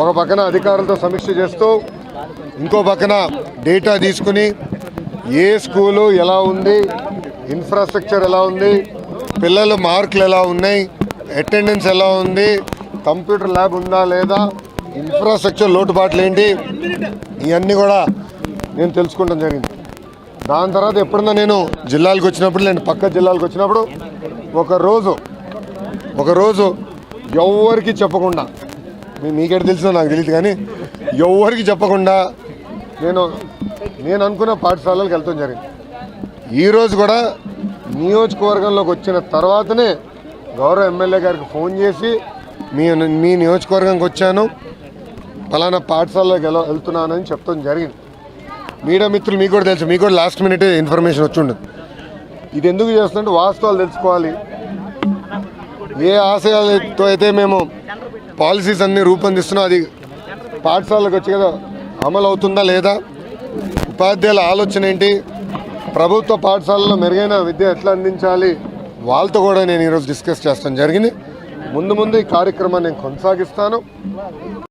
ఒక పక్కన అధికారులతో సమీక్ష చేస్తూ ఇంకో పక్కన డేటా తీసుకుని ఏ స్కూలు ఎలా ఉంది ఇన్ఫ్రాస్ట్రక్చర్ ఎలా ఉంది పిల్లల మార్కులు ఎలా ఉన్నాయి అటెండెన్స్ ఎలా ఉంది కంప్యూటర్ ల్యాబ్ ఉందా లేదా ఇన్ఫ్రాస్ట్రక్చర్ లోటుపాట్లు ఏంటి ఇవన్నీ కూడా నేను తెలుసుకోవడం జరిగింది. దాని తర్వాత ఎప్పుడన్నా నేను జిల్లాలకు వచ్చినప్పుడు నేను పక్క జిల్లాలకు వచ్చినప్పుడు ఒకరోజు ఒకరోజు ఎవరికి చెప్పకుండా మీకెట తెలుసు నాకు తెలియదు కానీ ఎవరికి చెప్పకుండా నేను నేను అనుకున్న పాఠశాలలకు వెళ్తాం జరిగింది ఈరోజు కూడా నియోజకవర్గంలోకి వచ్చిన తర్వాతనే గౌరవ ఎమ్మెల్యే గారికి ఫోన్ చేసి మీ మీ నియోజకవర్గంకి వచ్చాను. పలానా పాఠశాలలోకి వెళ్ళ వెళ్తున్నానని చెప్తాం జరిగింది. మీడియా మిత్రులు మీకు కూడా తెలుసు మీకు కూడా లాస్ట్ మినిట్ ఇన్ఫర్మేషన్ వచ్చి ఉండదు ఇది ఎందుకు చేస్తుంటే వాస్తవాలు తెలుసుకోవాలి. ఏ ఆశయాలతో అయితే మేము పాలసీస్ అన్ని రూపొందిస్తున్నాం అది పాఠశాలకు వచ్చి కదా అమలు అవుతుందా లేదా? ఉపాధ్యాయుల ఆలోచన ఏంటి? ప్రభుత్వ పాఠశాలలో మెరుగైన విద్య ఎట్లా అందించాలి? వాళ్ళతో కూడా నేను ఈరోజు డిస్కస్ చేస్తాను జరిగింది. ముందు ముందు ఈ కార్యక్రమాన్ని నేను కొనసాగిస్తాను.